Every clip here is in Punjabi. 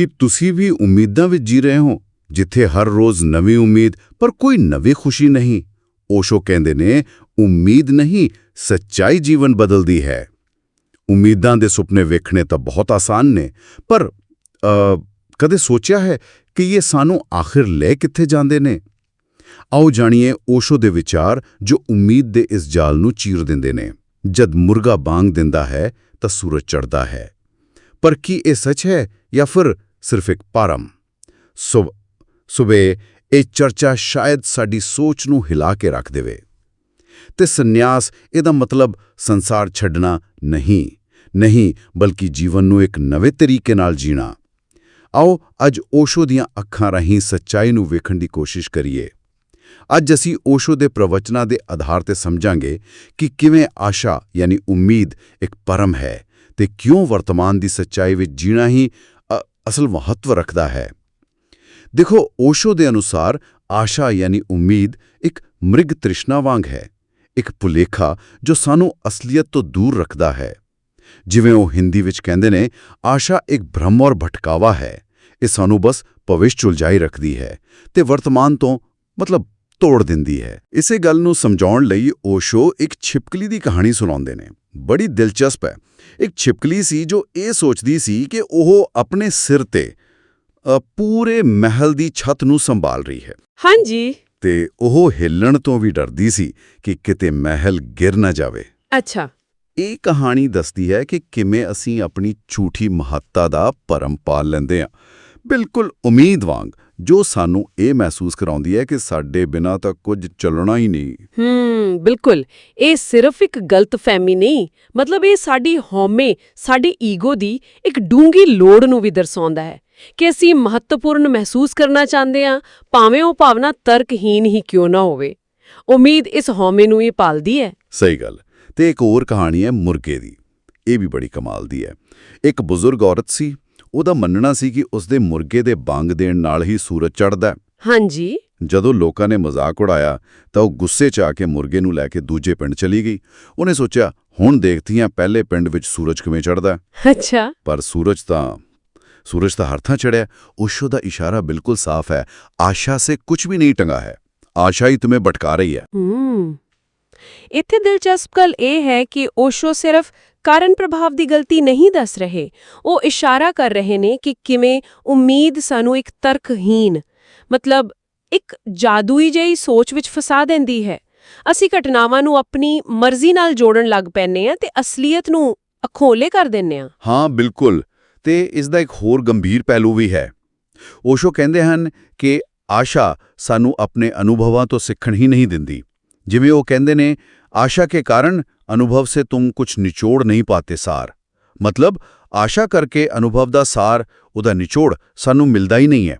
ਕਿ ਤੁਸੀਂ ਵੀ ਉਮੀਦਾਂ ਵਿੱਚ ਜੀ ਰਹੇ ਹੋ, ਜਿੱਥੇ ਹਰ ਰੋਜ਼ ਨਵੀਂ ਉਮੀਦ, ਪਰ ਕੋਈ ਨਵੀਂ ਖੁਸ਼ੀ ਨਹੀਂ। ਓਸ਼ੋ ਕਹਿੰਦੇ ਨੇ, ਉਮੀਦ ਨਹੀਂ, ਸੱਚਾਈ ਜੀਵਨ ਬਦਲਦੀ ਹੈ। ਉਮੀਦਾਂ ਦੇ ਸੁਪਨੇ ਵੇਖਣੇ ਤਾਂ ਬਹੁਤ ਆਸਾਨ ਨੇ, ਪਰ ਕਦੇ ਸੋਚਿਆ ਹੈ ਕਿ ਇਹ ਸਾਨੂੰ ਆਖਿਰ ਲੈ ਕਿੱਥੇ ਜਾਂਦੇ ਨੇ? ਆਓ ਜਾਣੀਏ ਓਸ਼ੋ ਦੇ ਵਿਚਾਰ, ਜੋ ਉਮੀਦ ਦੇ ਇਸ ਜਾਲ ਨੂੰ ਚੀਰ ਦਿੰਦੇ ਨੇ। ਜਦ ਮੁਰਗਾ ਬਾਂਗ ਦਿੰਦਾ ਹੈ, ਤਾਂ ਸੂਰਜ ਚੜ੍ਹਦਾ ਹੈ। ਪਰ ਕੀ ਇਹ ਸੱਚ ਹੈ, ਜਾਂ ਫਿਰ ਸਿਰਫ ਇੱਕ ਭਰਮ। ਸੁਬ, ਸੁਬੇ ਇਹ ਚਰਚਾ ਸ਼ਾਇਦ ਸਾਡੀ ਸੋਚ ਨੂੰ ਹਿਲਾ ਕੇ ਰੱਖ ਦੇਵੇ। ਤੇ ਸੰਨਿਆਸ ਇਹਦਾ ਮਤਲਬ ਸੰਸਾਰ ਛੱਡਣਾ ਨਹੀਂ ਨਹੀਂ ਬਲਕਿ ਜੀਵਨ ਨੂੰ ਇੱਕ ਨਵੇਂ ਤਰੀਕੇ ਨਾਲ ਜੀਣਾ। ਆਓ ਅੱਜ ਓਸ਼ੋ ਦੀਆਂ ਅੱਖਾਂ ਰਾਹੀਂ ਸੱਚਾਈ ਨੂੰ ਵੇਖਣ ਦੀ ਕੋਸ਼ਿਸ਼ ਕਰੀਏ। ਅੱਜ ਅਸੀਂ ਓਸ਼ੋ ਦੇ ਪ੍ਰਵਚਨਾਂ ਦੇ ਆਧਾਰ ਤੇ ਸਮਝਾਂਗੇ ਕਿ ਕਿਵੇਂ ਆਸ਼ਾ ਯਾਨੀ ਉਮੀਦ ਇੱਕ ਪਰਮ ਹੈ ਤੇ ਕਿਉਂ ਵਰਤਮਾਨ ਦੀ ਸੱਚਾਈ ਵਿੱਚ ਜੀਣਾ ਹੀ ਅਸਲ ਮਹੱਤਵ ਰੱਖਦਾ ਹੈ। ਦੇਖੋ, ਓਸ਼ੋ ਦੇ ਅਨੁਸਾਰ ਆਸ਼ਾ ਯਾਨੀ ਉਮੀਦ ਇੱਕ ਮ੍ਰਿਗ ਤ੍ਰਿਸ਼ਨਾ ਵਾਂਗ ਹੈ। ਇੱਕ ਭੁਲੇਖਾ ਜੋ ਸਾਨੂੰ ਅਸਲੀਅਤ ਤੋਂ ਦੂਰ ਰੱਖਦਾ ਹੈ। ਜਿਵੇਂ ਉਹ ਹਿੰਦੀ ਵਿੱਚ ਕਹਿੰਦੇ ਨੇ, ਆਸ਼ਾ ਇੱਕ ਭ੍ਰਮ ਔਰ ਭਟਕਾਵਾ ਹੈ। ਇਹ ਸਾਨੂੰ ਬਸ ਭਵਿਸ਼ ਚੁਲਝਾਈ ਰੱਖਦੀ ਹੈ ਤੇ ਵਰਤਮਾਨ ਤੋਂ ਮਤਲਬ ਤੋੜ ਦਿੰਦੀ ਹੈ। ਇਸੇ ਗੱਲ ਨੂੰ ਸਮਝਾਉਣ ਲਈ ਓਸ਼ੋ ਇੱਕ ਛਿਪਕਲੀ ਦੀ ਕਹਾਣੀ ਸੁਣਾਉਂਦੇ ਨੇ। ਬੜੀ ਦਿਲਚਸਪ ਹੈ। ਇੱਕ ਛਿਪਕਲੀ ਸੀ ਜੋ ਇਹ ਸੋਚਦੀ ਸੀ ਕਿ ਉਹ ਆਪਣੇ ਸਿਰ ਤੇ ਪੂਰੇ ਮਹਿਲ ਦੀ ਛੱਤ ਨੂੰ ਸੰਭਾਲ ਰਹੀ ਹੈ। ਹਾਂਜੀ। ਤੇ ਉਹ ਹਿੱਲਣ ਤੋਂ ਵੀ ਡਰਦੀ ਸੀ ਕਿ ਕਿਤੇ ਮਹਿਲ ਗਿਰ ਨਾ ਜਾਵੇ। ਅੱਛਾ। ਇਹ ਕਹਾਣੀ ਦੱਸਦੀ ਹੈ ਕਿ ਕਿਵੇਂ ਅਸੀਂ ਆਪਣੀ ਝੂਠੀ ਮਹੱਤਤਾ ਦਾ ਭਰਮ ਪਾਲ ਲੈਂਦੇ ਹਾਂ। ਬਿਲਕੁਲ ਉਮੀਦ ਵਾਂਗ ਜੋ ਸਾਨੂੰ ਇਹ ਮਹਿਸੂਸ ਕਰਾਉਂਦੀ ਹੈ ਕਿ ਸਾਡੇ ਬਿਨਾਂ ਤਾਂ ਕੁਝ ਚੱਲਣਾ ਹੀ ਨਹੀਂ। ਹੂੰ ਬਿਲਕੁਲ। ਇਹ ਸਿਰਫ ਇੱਕ ਗਲਤਫਹਿਮੀ ਨਹੀਂ ਮਤਲਬ ਇਹ ਸਾਡੀ ਹਉਮੈ ਸਾਡੀ ਈਗੋ ਦੀ ਇੱਕ ਡੂੰਗੀ ਲੋੜ ਨੂੰ ਵੀ ਦਰਸਾਉਂਦਾ ਹੈ ਕਿ ਅਸੀਂ ਮਹੱਤਵਪੂਰਨ ਮਹਿਸੂਸ ਕਰਨਾ ਚਾਹੁੰਦੇ ਹਾਂ ਭਾਵੇਂ ਉਹ ਭਾਵਨਾ ਤਰਕਹੀਨ ਹੀ ਕਿਉਂ ਨਾ ਹੋਵੇ। ਉਮੀਦ ਇਸ ਹਉਮੈ ਨੂੰ ਹੀ ਪਾਲਦੀ ਹੈ। ਸਹੀ ਗੱਲ। ਤੇ ਇੱਕ ਹੋਰ ਕਹਾਣੀ ਹੈ ਮੁਰਗੇ ਦੀ। ਇਹ ਵੀ ਬੜੀ ਕਮਾਲ ਦੀ ਹੈ। ਇੱਕ ਬਜ਼ੁਰਗ ਔਰਤ ਸੀ ਉਹਦਾ ਮੰਨਣਾ ਸੀ ਕਿ ਉਸਦੇ ਮੁਰਗੇ ਦੇ ਬੰਗ ਦੇਣ ਨਾਲ ਹੀ ਸੂਰਜ ਚੜ੍ਹਦਾ ਹੈ। ਹਾਂਜੀ। ਜਦੋਂ ਲੋਕਾਂ ਨੇ ਮਜ਼ਾਕ ਉਡਾਇਆ ਤਾਂ ਉਹ ਗੁੱਸੇ 'ਚ ਆ ਕੇ ਮੁਰਗੇ ਨੂੰ ਲੈ ਕੇ ਦੂਜੇ ਪਿੰਡ ਚਲੀ ਗਈ। ਉਹਨੇ ਸੋਚਿਆ ਹੁਣ ਦੇਖਦੀ ਹਾਂ ਪਹਿਲੇ ਪਿੰਡ ਵਿੱਚ ਸੂਰਜ ਕਿਵੇਂ ਚੜ੍ਹਦਾ ਹੈ। ਅੱਛਾ। ਪਰ ਸੂਰਜ ਤਾਂ ਸੂਰਜ ਤਾਂ ਹਰ ਥਾਂ ਚੜਿਆ ਓਸ਼ੋ ਦਾ ਇਸ਼ਾਰਾ ਬਿਲਕੁਲ ਸਾਫ਼ ਹੈ। ਆਸ਼ਾ ਸੇ ਕੁਝ ਵੀ ਨਹੀਂ ਟੰਗਾ ਹੈ। ਆਸ਼ਾ ਹੀ ਤੁਮੇ ਭਟਕਾ ਰਹੀ ਹੈ। ਹੂੰ। ਇੱਥੇ ਦਿਲਚਸਪ ਗੱਲ ਇਹ ਹੈ ਕਿ ਓਸ਼ੋ ਸਿਰਫ ਕਾਰਨ ਪ੍ਰਭਾਵ ਦੀ ਗਲਤੀ ਨਹੀਂ ਦੱਸ ਰਹੇ, ਉਹ ਇਸ਼ਾਰਾ ਕਰ ਰਹੇ ਨੇ ਕਿ ਕਿਵੇਂ ਉਮੀਦ ਸਾਨੂੰ ਇੱਕ ਤਰਕਹੀਨ ਮਤਲਬ ਇੱਕ ਜਾਦੂਈ ਜਿਹੀ ਸੋਚ ਵਿੱਚ ਫਸਾ ਦਿੰਦੀ ਹੈ। ਅਸੀਂ ਘਟਨਾਵਾਂ ਨੂੰ ਆਪਣੀ ਮਰਜ਼ੀ ਨਾਲ ਜੋੜਨ ਲੱਗ ਪੈਂਦੇ ਆ ਤੇ ਅਸਲੀਅਤ ਨੂੰ ਅਖੋਲੇ ਕਰ ਦਿੰਨੇ ਆ ਹਾਂ, ਬਿਲਕੁਲ, ਤੇ ਇਸ ਦਾ ਇੱਕ ਹੋਰ ਗੰਭੀਰ ਪਹਿਲੂ ਵੀ ਹੈ। ਓਸ਼ੋ ਕਹਿੰਦੇ ਹਨ ਕਿ ਆਸ਼ਾ ਸਾਨੂੰ ਆਪਣੇ ਅਨੁਭਵਾਂ ਤੋਂ ਸਿੱਖਣ ਹੀ ਨਹੀਂ ਦਿੰਦੀ। ਜਿਵੇਂ ਉਹ ਕਹਿੰਦੇ ਨੇ ਆਸ਼ਾ ਕੇ ਕਾਰਨ ਅਨੁਭਵ ਸੇ ਤੁਮ ਕੁਝ ਨਿਚੋੜ ਨਹੀਂ ਪਾਤੇ ਸਾਰ। ਮਤਲਬ ਆਸ਼ਾ ਕਰਕੇ ਅਨੁਭਵ ਦਾ ਸਾਰ ਉਹਦਾ ਨਿਚੋੜ ਸਾਨੂੰ ਮਿਲਦਾ ਹੀ ਨਹੀਂ ਹੈ।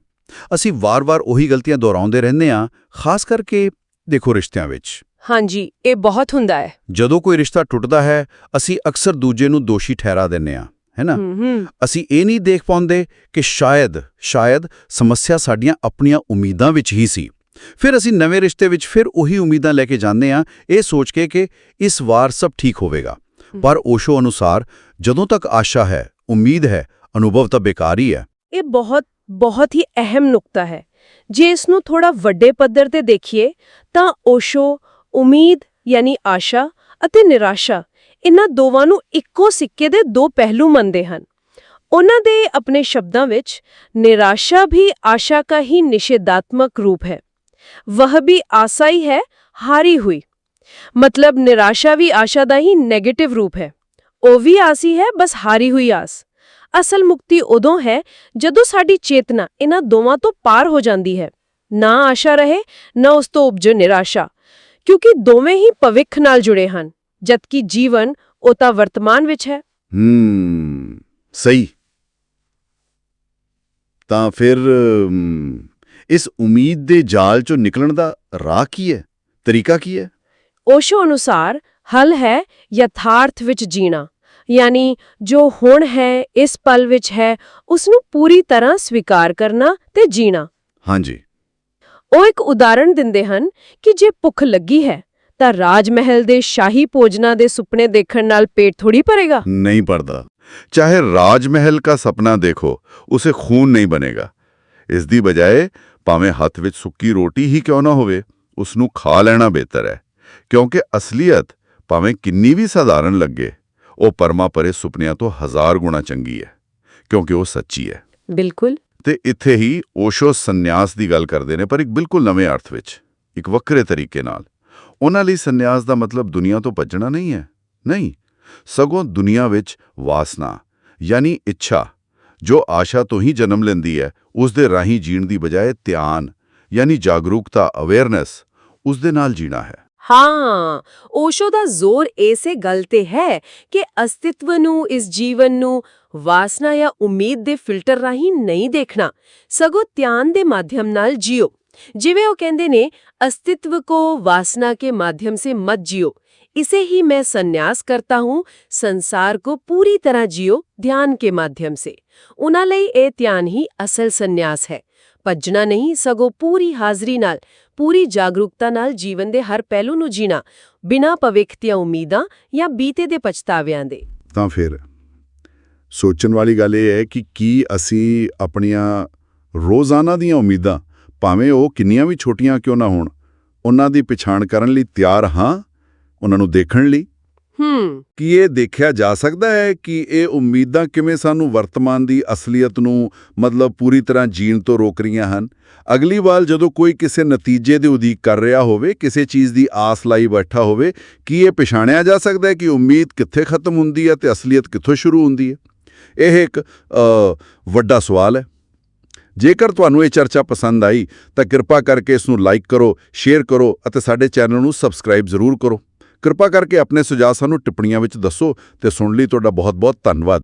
ਅਸੀਂ ਵਾਰ-ਵਾਰ ਉਹੀ ਗਲਤੀਆਂ ਦੁਹਰਾਉਂਦੇ ਰਹਿੰਦੇ ਹਾਂ ਖਾਸ ਕਰਕੇ ਦੇਖੋ ਰਿਸ਼ਤਿਆਂ ਵਿੱਚ। ਹਾਂਜੀ ਇਹ ਬਹੁਤ ਹੁੰਦਾ ਹੈ। ਜਦੋਂ ਕੋਈ ਰਿਸ਼ਤਾ ਟੁੱਟਦਾ ਹੈ ਅਸੀਂ ਅਕਸਰ ਦੂਜੇ ਨੂੰ ਦੋਸ਼ੀ ਠਹਿਰਾ ਦਿੰਦੇ ਹਾਂ ਹੈ ਨਾ? ਹੂੰ ਹੂੰ। ਅਸੀਂ ਇਹ ਨਹੀਂ ਦੇਖ ਪਾਉਂਦੇ ਕਿ ਸ਼ਾਇਦ ਸ਼ਾਇਦ ਸਮੱਸਿਆ ਸਾਡੀਆਂ ਆਪਣੀਆਂ ਉਮੀਦਾਂ ਵਿੱਚ ਹੀ ਸੀ। ਫਿਰ ਅਸੀਂ ਨਵੇਂ ਰਿਸ਼ਤੇ ਵਿੱਚ ਫਿਰ ਉਹੀ ਉਮੀਦਾਂ ਲੈ ਕੇ ਜਾਂਦੇ ਹਾਂ ਇਹ ਸੋਚ ਕੇ ਕਿ ਇਸ ਵਾਰ ਸਭ ਠੀਕ ਹੋਵੇਗਾ। ਪਰ ਓਸ਼ੋ ਅਨੁਸਾਰ ਜਦੋਂ ਤੱਕ ਆਸ਼ਾ ਹੈ ਉਮੀਦ ਹੈ ਅਨੁਭਵ ਤਾਂ ਬੇਕਾਰ ਹੀ ਹੈ। ਇਹ ਬਹੁਤ ਬਹੁਤ ਹੀ ਅਹਿਮ ਨੁਕਤਾ ਹੈ। ਜੇ ਇਸ ਨੂੰ ਥੋੜਾ ਵੱਡੇ ਪੱਧਰ ਤੇ ਦੇਖੀਏ ਤਾਂ ਓਸ਼ੋ ਉਮੀਦ ਯਾਨੀ ਆਸ਼ਾ ਅਤੇ ਨਿਰਾਸ਼ਾ ਇਹਨਾਂ ਦੋਵਾਂ ਨੂੰ ਇੱਕੋ ਸਿੱਕੇ ਦੇ ਦੋ ਪਹਿਲੂ ਮੰਨਦੇ ਹਨ। ਉਹਨਾਂ ਦੇ ਆਪਣੇ ਸ਼ਬਦਾਂ ਵਿੱਚ ਨਿਰਾਸ਼ਾ ਵੀ ਆਸ਼ਾ ਦਾ ਹੀ ਨਿਸ਼ੇਧਾਤਮਕ ਰੂਪ ਹੈ। ਵਹ ਵੀ ਆਸਾ ਹੀ ਹੈ ਹਾਰੀ ਹੋਈ ਮਤਲਬ ਨਿਰਾਸ਼ਾ ਵੀ ਦਾ ਹੀ ਨੈਗੇਟਿਵ ਰੂਪ ਹੈ ਉਹ ਵੀ ਆਸੀ ਹੈ ਬਸ ਹਾਰੀ ਹੋਈ ਆਸ ਅਸਲ ਮੁਕਤੀ ਉਦੋਂ ਹੈ ਜਦੋਂ ਸਾਡੀ ਚੇਤਨਾ ਇਹਨਾਂ ਦੋਵਾਂ ਤੋਂ ਪਾਰ ਹੋ ਜਾਂਦੀ ਹੈ ਨਾ ਆਸ਼ਾ ਰਹੇ ਨਾ ਉਸ ਤੋਂ ਉਪਜੋ ਨਿਰਾਸ਼ਾ ਕਿਉਂਕਿ ਦੋਵੇਂ ਹੀ ਭਵਿੱਖ ਨਾਲ ਜੁੜੇ ਹਨ ਜਦਕਿ ਜੀਵਨ ਉਹ ਤਾਂ ਵਰਤਮਾਨ ਵਿੱਚ ਹੈ ਹੂੰ ਸਹੀ ਤਾਂ ਫਿਰ ਇਸ ਉਮੀਦ ਦੇ ਜਾਲ ਚੋਂ ਨਿਕਲਣ ਦਾ ਰਾਹ ਕੀ ਹੈ? ਤਰੀਕਾ ਕੀ ਹੈ? ਓਸ਼ੋ ਅਨੁਸਾਰ ਹਲ ਹੈ ਯਥਾਰਥ ਵਿੱਚ ਜੀਣਾ। ਯਾਨੀ ਜੋ ਹੁਣ ਹੈ ਇਸ ਪਲ ਵਿੱਚ ਹੈ ਉਸ ਨੂੰ ਪੂਰੀ ਤਰ੍ਹਾਂ ਸਵੀਕਾਰ ਕਰਨਾ ਤੇ ਜੀਣਾ। ਹਾਂਜੀ। ਉਹ ਇੱਕ ਉਦਾਹਰਣ ਦਿੰਦੇ ਹਨ ਕਿ ਜੇ ਭੁੱਖ ਲੱਗੀ ਹੈ ਤਾਂ ਰਾਜ ਮਹਿਲ ਦੇ ਸ਼ਾਹੀ ਭੋਜਨਾਂ ਦੇ ਸੁਪਨੇ ਦੇਖਣ ਨਾਲ ਪੇਟ ਥੋੜੀ ਭਰੇਗਾ। ਨਹੀਂ ਭਰਦਾ। ਚਾਹੇ ਰਾਜ ਮਹਿਲ ਦਾ ਸੁਪਨਾ ਦੇਖੋ ਉਸੇ ਖੂਨ ਨਹੀਂ ਬਣੇਗਾ। ਇਸ ਦੀ ਬਜਾਏ ਭਾਵੇਂ ਹੱਥ ਵਿੱਚ ਸੁੱਕੀ ਰੋਟੀ ਹੀ ਕਿਉਂ ਨਾ ਹੋਵੇ ਉਸ ਨੂੰ ਖਾ ਲੈਣਾ ਬਿਹਤਰ ਹੈ। ਕਿਉਂਕਿ ਅਸਲੀਅਤ ਭਾਵੇਂ ਕਿੰਨੀ ਵੀ ਸਧਾਰਨ ਲੱਗੇ ਉਹ ਪਰਮਾ ਪਰੇ ਸੁਪਨਿਆਂ ਤੋਂ ਹਜ਼ਾਰ ਗੁਣਾ ਚੰਗੀ ਹੈ ਕਿਉਂਕਿ ਉਹ ਸੱਚੀ ਹੈ। ਬਿਲਕੁਲ। ਤੇ ਇੱਥੇ ਹੀ ਓਸ਼ੋ ਸੰਨਿਆਸ ਦੀ ਗੱਲ ਕਰਦੇ ਨੇ ਪਰ ਇੱਕ ਬਿਲਕੁਲ ਨਵੇਂ ਅਰਥ ਵਿੱਚ ਇੱਕ ਵੱਖਰੇ ਤਰੀਕੇ ਨਾਲ। ਉਹਨਾਂ ਲਈ ਸੰਨਿਆਸ ਦਾ ਮਤਲਬ ਦੁਨੀਆ ਤੋਂ ਭੱਜਣਾ ਨਹੀਂ ਹੈ। ਨਹੀਂ ਸਗੋਂ ਦੁਨੀਆ ਵਿੱਚ ਵਾਸਨਾ ਯਾਨੀ ਇੱਛਾ ਜੋ ਆਸ਼ਾ ਤੋਂ ਹੀ ਜਨਮ ਲੈਂਦੀ ਹੈ, ਉਸ ਦੇ ਰਾਹੀਂ ਜੀਣ ਦੀ ਬਜਾਏ ਧਿਆਨ, ਯਾਨੀ ਜਾਗਰੂਕਤਾ ਅਵੇਅਰਨੈਸ ਉਸ ਦੇ ਨਾਲ ਜੀਣਾ ਹੈ। ਹਾਂ, ਓਸ਼ੋ ਦਾ ਜ਼ੋਰ ਇਸੇ ਗੱਲ ਤੇ ਹੈ ਕਿ ਅਸਤਿਤਵ ਨੂੰ, ਇਸ ਜੀਵਨ ਨੂੰ ਵਾਸਨਾ ਜਾਂ ਉਮੀਦ ਦੇ ਫਿਲਟਰ ਰਾਹੀਂ ਨਹੀਂ ਦੇਖਣਾ, ਸਗੋਂ ਧਿਆਨ ਦੇ ਮਾਧਿਅਮ ਨਾਲ ਜਿਓ। ਜਿਵੇਂ ਉਹ ਕਹਿੰਦੇ ਨੇ ਅਸਤਿਤਵ ਕੋ ਵਾਸਨਾ ਕੇ ਮਾਧਿਅਮ ਸੇ ਮਤ ਜਿਓ इसे ही मैं संन्यास करता हूँ संसार को पूरी तरह जियो ध्यान के माध्यम से ਉਹਨਾਂ ਲਈ ਇਹ ਧਿਆਨ ਹੀ ਅਸਲ ਸੰਨਿਆਸ ਹੈ ਭੱਜਣਾ ਨਹੀਂ ਸਗੋਂ ਪੂਰੀ ਹਾਜ਼ਰੀ ਨਾਲ ਪੂਰੀ ਜਾਗਰੂਕਤਾ ਨਾਲ ਜੀਵਨ ਦੇ ਹਰ ਪਹਿਲੂ ਨੂੰ ਜੀਣਾ ਬਿਨਾਂ ਭਵਿੱਖ ਦੀਆਂ ਉਮੀਦਾਂ ਜਾਂ ਬੀਤੇ ਦੇ ਪਛਤਾਵਿਆਂ ਦੇ ਤਾਂ ਫਿਰ ਸੋਚਣ ਵਾਲੀ ਗੱਲ ਇਹ ਹੈ ਕਿ ਕੀ ਅਸੀਂ ਆਪਣੀਆਂ ਰੋਜ਼ਾਨਾ ਦੀਆਂ ਉਮੀਦਾਂ ਭਾਵੇਂ ਉਹ ਕਿੰਨੀਆਂ ਵੀ ਛੋਟੀਆਂ ਕਿਉਂ ਨਾ ਹੋਣ ਉਹਨਾਂ ਦੀ ਪਛਾਣ ਕਰਨ ਲਈ ਤਿਆਰ ਹਾਂ ਉਹਨਾਂ ਨੂੰ ਦੇਖਣ ਲਈ। ਹੂੰ। ਕੀ ਇਹ ਦੇਖਿਆ ਜਾ ਸਕਦਾ ਹੈ ਕਿ ਇਹ ਉਮੀਦਾਂ ਕਿਵੇਂ ਸਾਨੂੰ ਵਰਤਮਾਨ ਦੀ ਅਸਲੀਅਤ ਨੂੰ ਮਤਲਬ ਪੂਰੀ ਤਰ੍ਹਾਂ ਜੀਣ ਤੋਂ ਰੋਕ ਰਹੀਆਂ ਹਨ? ਅਗਲੀ ਵਾਰ ਜਦੋਂ ਕੋਈ ਕਿਸੇ ਨਤੀਜੇ ਦੀ ਉਡੀਕ ਕਰ ਰਿਹਾ ਹੋਵੇ ਕਿਸੇ ਚੀਜ਼ ਦੀ ਆਸ ਲਾਈ ਬੈਠਾ ਹੋਵੇ ਕੀ ਇਹ ਪਛਾਣਿਆ ਜਾ ਸਕਦਾ ਹੈ ਕਿ ਉਮੀਦ ਕਿੱਥੇ ਖਤਮ ਹੁੰਦੀ ਹੈ ਤੇ ਅਸਲੀਅਤ ਕਿੱਥੋਂ ਸ਼ੁਰੂ ਹੁੰਦੀ ਹੈ? ਇਹ ਇੱਕ ਵੱਡਾ ਸਵਾਲ ਹੈ। ਜੇਕਰ ਤੁਹਾਨੂੰ ਇਹ ਚਰਚਾ ਪਸੰਦ ਆਈ, ਤਾਂ ਕਿਰਪਾ ਕਰਕੇ ਇਸ ਨੂੰ ਲਾਈਕ ਕਰੋ ਸ਼ੇਅਰ ਕਰੋ ਅਤੇ ਸਾਡੇ ਚੈਨਲ ਨੂੰ ਸਬਸਕ੍ਰਾਈਬ ਜ਼ਰੂਰ ਕਰੋ। ਕਿਰਪਾ ਕਰਕੇ ਆਪਣੇ ਸੁਝਾਅ ਸਾਨੂੰ ਟਿੱਪਣੀਆਂ ਵਿੱਚ ਦੱਸੋ ਤੇ ਸੁਣ ਲਈ ਤੁਹਾਡਾ ਬਹੁਤ-ਬਹੁਤ ਧੰਨਵਾਦ।